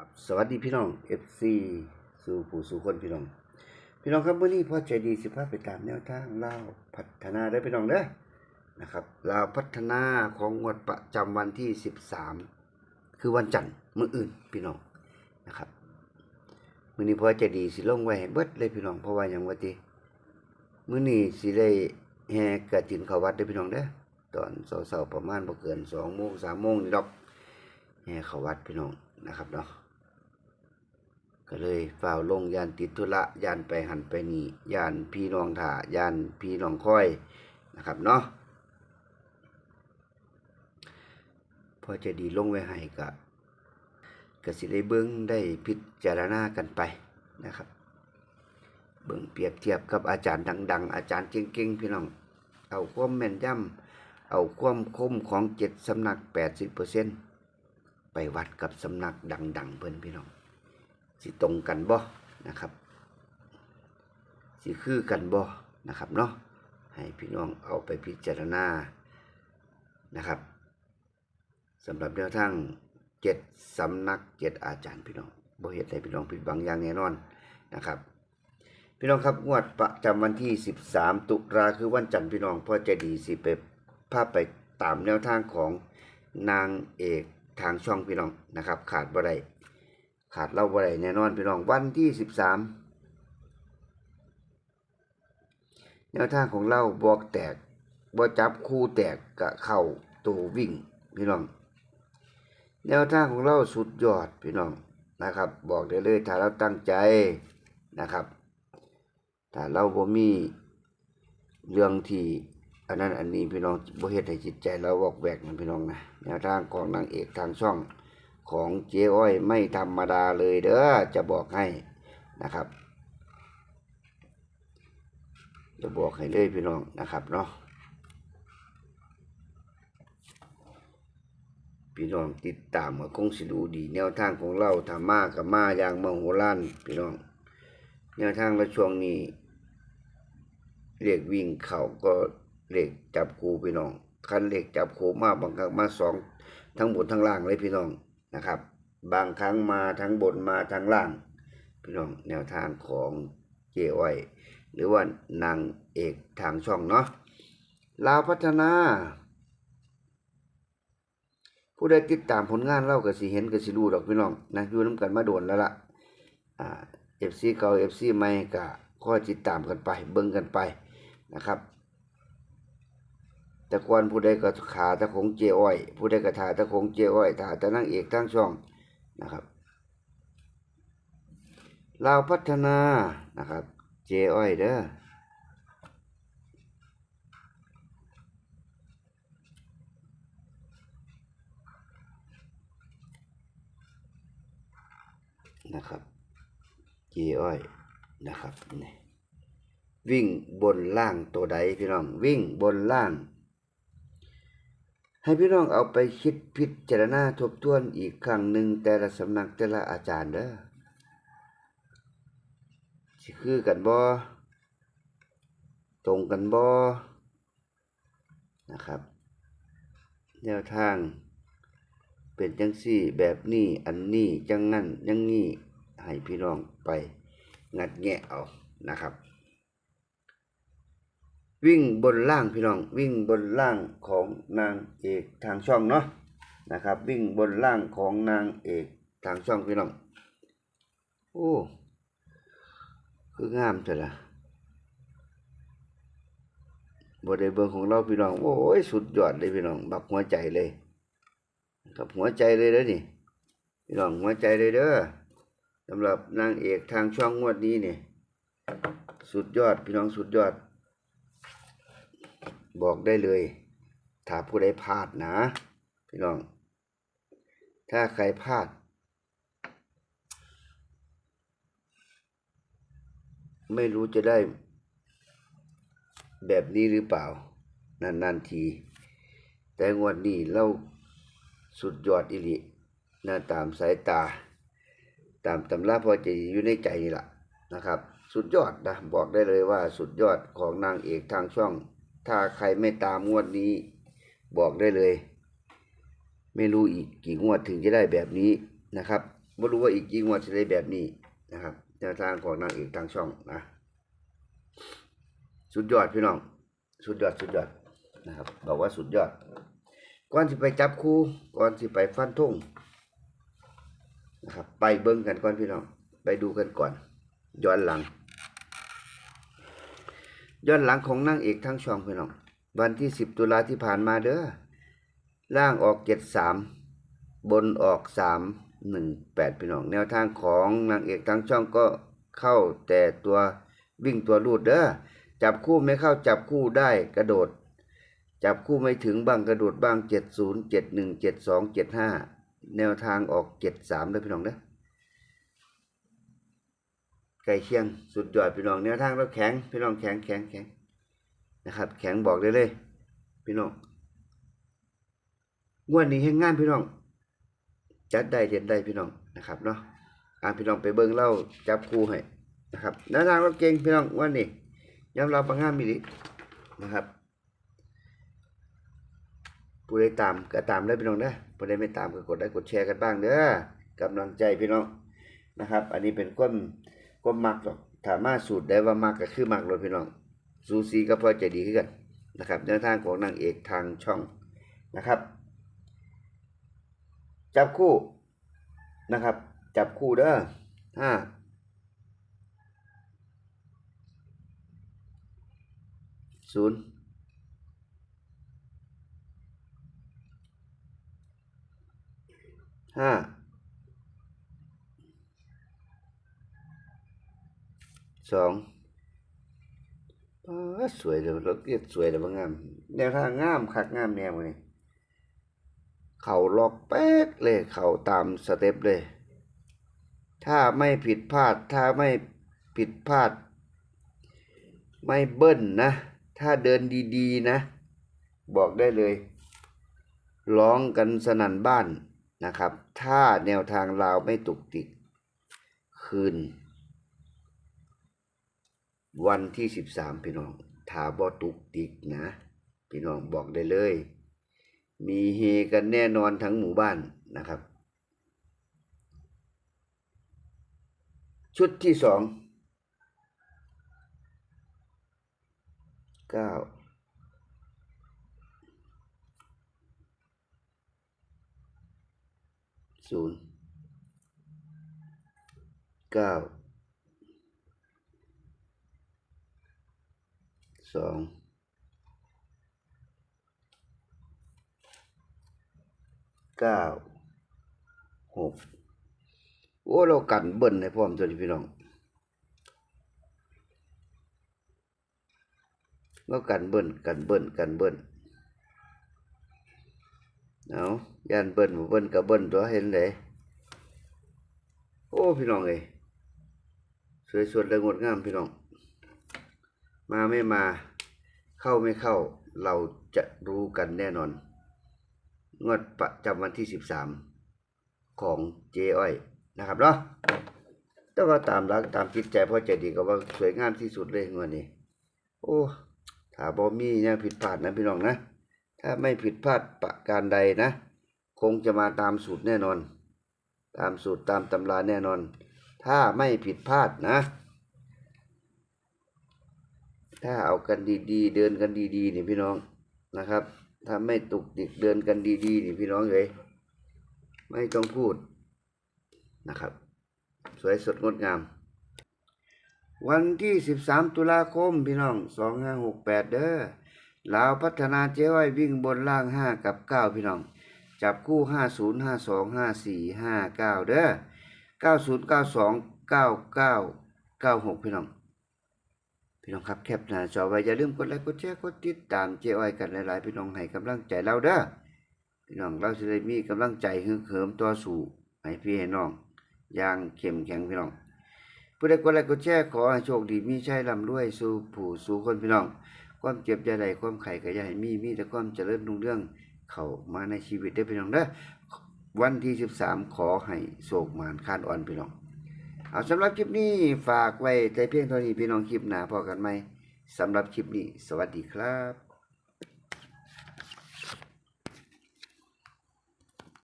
ครับสวัสดีพี่น้อง FC สู่ผู้สู่คนพี่น้อง พี่น้องครับวันนี้พ่อใจดีสิพาไปตามแนวทางเล่าพัฒนาได้พี่น้องเด้อนะครับลาวพัฒนาของงวดประจำวันที่ 13 คือวันจันทร์มื้ออื่นพี่น้องนะครับมื้อนี้พ่อใจดีสิลงไว้ให้เบิดเลยพี่น้องเพราะว่าหยังว่าติมื้อนี้สิได้แห่กฐินเข้าวัดเด้พี่น้องเด้อตอนเช้าๆประมาณบ่เกิน2โมง3โมงนี่ดอกแห่เข้าวัดพี่น้องนะครับเนาะ ก็เลยฝ่าวลงยานติดธุระยานไปหันไปนี่ยานพี่น้องถ่ายานพี่น้องค่อยนะครับเนาะพอจะดีลงไว้ให้กะกสิได้เบิ้งได้พิจารณากันไปนะครับ เบิ่งเปรียบเทียบกับอาจารย์ดัง ๆ อาจารย์เก่งๆพี่น้อง เอาความแม่นยำเอาความคมของเจ็ดสำนัก 80%ไปวัดกับสำนักดัง ๆ เพิ่อนพี่น้อง สิตรงกันบ่นะครับสิคือกันบ่นะครับเนาะให้พี่น้องเอาไปพิจารณานะครับสำหรับแนวทางเจ็ดสำนักเจ็ดอาจารย์พี่น้องบ่เหตุใดพี่น้องผิดบังอย่างแน่นอนนะครับพี่น้องครับงวดประจำวันที่ 13 ตุลาคือวันจันทร์พี่น้องพ่อใจดีสิไปภาพไปตามแนวทางของนางเอกทางช่องพี่น้องนะครับ ขาดบ่ได้ ขาดเราบ่ได้แน่นอนพี่น้องวันที่สิบสามแนวทางของเราบอกแตกบ่จับคู่แตกกะเข้าตัววิ่งพี่น้อง แนวทางของเราสุดยอดพี่น้องนะครับ บอกได้เลยถ้าเราตั้งใจนะครับ ถ้าเราบ่มีเรื่องที่อันนั้นอันนี้พี่น้องบ่เฮ็ดให้จิตใจเราวอกแวกนะพี่น้องนะแนวทางของนางเอกทางช่อง ของเจ๊อ้อยไม่ธรรมดาเลยเด้อจะบอกให้นะครับ จะบอกให้เลยพี่น้องนะครับเนาะพี่น้องติดตามก็คงสิดูดี แนวทางของเราทำมากับมาอย่างมโหฬารพี่น้อง แนวทางละช่วงนี้เรียกวิ่งเข่าก็เรียกจับคูพี่น้องคันเรียกจับคูมาบางครั้งมาสองทั้งบนทั้งล่างเลยพี่น้อง นะครับ บางครั้งมาทั้งบนมาทั้งล่าง พี่น้องแนวทางของเจอ้อย หรือว่านางเอกทางช่องเนาะลาวพัฒนา ผู้ใดติดตามผลงานเราก็สิเห็นก็สิรู้ดอกพี่น้องนะอยู่น้ำกันมาโดนแล้วล่ะอ่า FC เก่า FC ใหม่ก็คอยติดตามกันไป เบิ่งกันไปนะครับ ต่ก่อนผู้ใดก็ขาตะของเจอ้อย ผู้ใดก็ถาตะของเจอ้อยถาตะนางเอกทั้งช่องนะครับลาวพัฒนานะครับ เจอ้อยเด้อนะครับเจอ้อยนะครับนี่วิ่งบนล่างตัวใดพี่น้องวิ่งบนล่าง ให้พี่น้องเอาไปคิดพิจารณาทบทวนอีกครั้งหนึ่งแต่ละสำนักแต่ละอาจารย์เด้อสิคือกันบ่ตรงกันบ่นะครับแนวทาง เป็นจังซี่แบบนี้อันนี้จังงั้นยังงี้ให้พี่น้องไปงัดแงะเอานะครับ วิ่งบนล่างพี่น้อง วิ่งบนล่างของนางเอกทางช่องเนาะนะครับ วิ่งบนล่างของนางเอกทางช่องพี่น้องโอ้คืองามเถอะล่ะบทได้เบิ่งของเราพี่น้องโอ้ยสุดยอดเลยพี่น้องบักหัวใจเลยครับหัวใจเลยเด้อนี่พี่น้องหัวใจเลยเด้อสำหรับนางเอกทางช่องงวดนี้เนี่ยสุดยอดพี่น้องสุดยอด บอกได้เลย ถ้าผู้ใดพลาดนะพี่น้อง ถ้าใครพลาด ไม่รู้จะได้ แบบนี้หรือเปล่า นานๆที แต่งวดนี้เราสุดยอดอิลินะตามสายตา ตามตำราพอจะอยู่ในใจนี่แหละนะครับ สุดยอดนะ บอกได้เลยว่าสุดยอดของนางเอกทางช่อง ถ้าใครไม่ตามงวดนี้ บอกได้เลย ไม่รู้อีกกี่งวดถึงจะได้แบบนี้นะครับบ่รู้ว่าอีกกี่งวดสิได้แบบนี้นะครับแนวทางของนางเอกทางช่องนะสุดยอดพี่น้อง สุดยอดสุดยอดนะครับ บอกว่าสุดยอด ก่อนสิไปจับคู่ก่อนสิไปฟันธงนะครับ ไปเบิ่งกันก่อนพี่น้อง ไปดูกันก่อน ย้อนหลัง ย้อนหลังของนางเอกทั้งช่องพี่น้อง วันที่10ตุลาที่ผ่านมาเด้อล่างออก73บนออก318พี่น้อง แนวทางของนางเอกทั้งช่องก็เข้าแต่ตัววิ่งตัวรูดเด้อจับคู่ไม่เข้าจับคู่ได้กระโดด จับคู่ไม่ถึงบ้างกระโดดบ้าง70 71 72 75แนวทางออก73เด้อพี่น้องเด้อ ใกล้เคียงสุดยอดพี่น้องแนวทางเราแข็งพี่น้องแข็งแข็งแข็งนะครับ แข็งบอกได้เลย พี่น้องงวดนี้ให้งานพี่น้อง จัดได้เด็ดได้พี่น้องนะครับเนาะอ่าพี่น้องไปเบิ่งเล่าจับคู่ให้นะครับแนวทางเราเก่งพี่น้องวันนี้ยอมรับประงามมีดีนะครับผู้ใดตามก็ตามได้พี่น้องนะผู้ใดไม่ตามก็กดไลค์กดแชร์กันบ้างเด้อกำลังใจพี่น้องนะครับ อันนี้เป็นก้ม ก้มมักหรอกถามมาสูตรได้ว่ามักก็คือมักเลยพี่น้องซูซีก็พอใจดีขึ้นกันนะครับแนวทางของนางเอกทางช่องนะครับ จับคู่นะครับ จับคู่เด้อห้าศูนย์ห้า สองสวยเลยรถเกียสวยเลยบางงามแนวทางงามคักงามแนวเลยเข่าล็อกเป๊กเลย เข่าตามสเต็ปเลย ถ้าไม่ผิดพลาด ถ้าไม่ผิดพลาด ไม่เบิ้ลนะ ถ้าเดินดีๆนะ บอกได้เลย ร้องกันสนั่นบ้านนะครับ ถ้าแนวทางลาวไม่ตุกติก คืน วันที่สิบสามพี่น้องถาบอตุกติกนะ พี่น้องบอกได้เลย มีเฮกันแน่นอนทั้งหมู่บ้านนะครับ ชุดที่สองเก้าศูนย์เก้า สองเก้าหกโอ้เรากันเบิ้ลให้พร้อมตัวนี้พี่น้องแล้วกันเบิ้ลกันเบิ้ลกันเบิ้ลเอาย่านเบิ้ลบ่เบิ้ลกับเบิ้ลตัวเห็นเลยโอ้พี่น้องเอ้ยสวยสดและงดงามพี่น้อง มาไม่มา เข้าไม่เข้า เราจะรู้กันแน่นอน งวดประจำวันที่สิบสามของเจอ้อยนะครับเนาะแต่ว่าตามรักตามจิตใจพ่อใจดีก็ว่าสวยงามที่สุดเลยงวดนี้ โอ้ถ้าบ่มีเนี่ยผิดพลาดนะพี่น้องนะ ถ้าไม่ผิดพลาดประการใดนะ คงจะมาตามสูตรแน่นอน ตามสูตรตามตำราแน่นอน ถ้าไม่ผิดพลาดนะ ถ้าเอากันดีๆ เดินกันดีๆนี่พี่น้องนะครับ ถ้าไม่ตุกติกเดินกันดีๆนี่พี่น้องเลยไม่ต้องพูดนะครับ สวยสดงดงาม วันที่ 13 ตุลาคมพี่น้อง 2568 เด้อลาวพัฒนาเจ้อ้อยวิ่งบนล่าง 5 กับ 9 พี่น้อง จับคู่ 50 52 54 59 เด้อ90 92 99 96 พี่น้อง พี่น้องครับแคปหน้าจอไว้อย่าลืมกดไลค์กดแชร์กดติดตามเจ้อ้อยกันหลายๆพี่น้องให้กำลังใจเราเด้อพี่น้องเราจะได้มีกำลังใจฮึกเหิมตัวสู่ให้พี่ให้น้องอย่างเข้มแข็งพี่น้องผู้ใดกดไลค์กดแชร์ขอให้โชคดีมีชัยร่ำรวยสู่ผู้สู่คนพี่น้อง ความเจ็บอย่าใดความไข่ก็อย่าให้มีมีแต่ความเจริญรุ่งเรืองเข้ามาในชีวิตได้พี่น้องเด้อวันที่ 13 ขอให้โศกมานคานอ่อนพี่น้อง เอาสำหรับคลิปนี้ฝากไว้แต่เพียงเท่านี้พี่น้องคลิปหนาพอกันไหมสำหรับคลิปนี้ สวัสดีครับ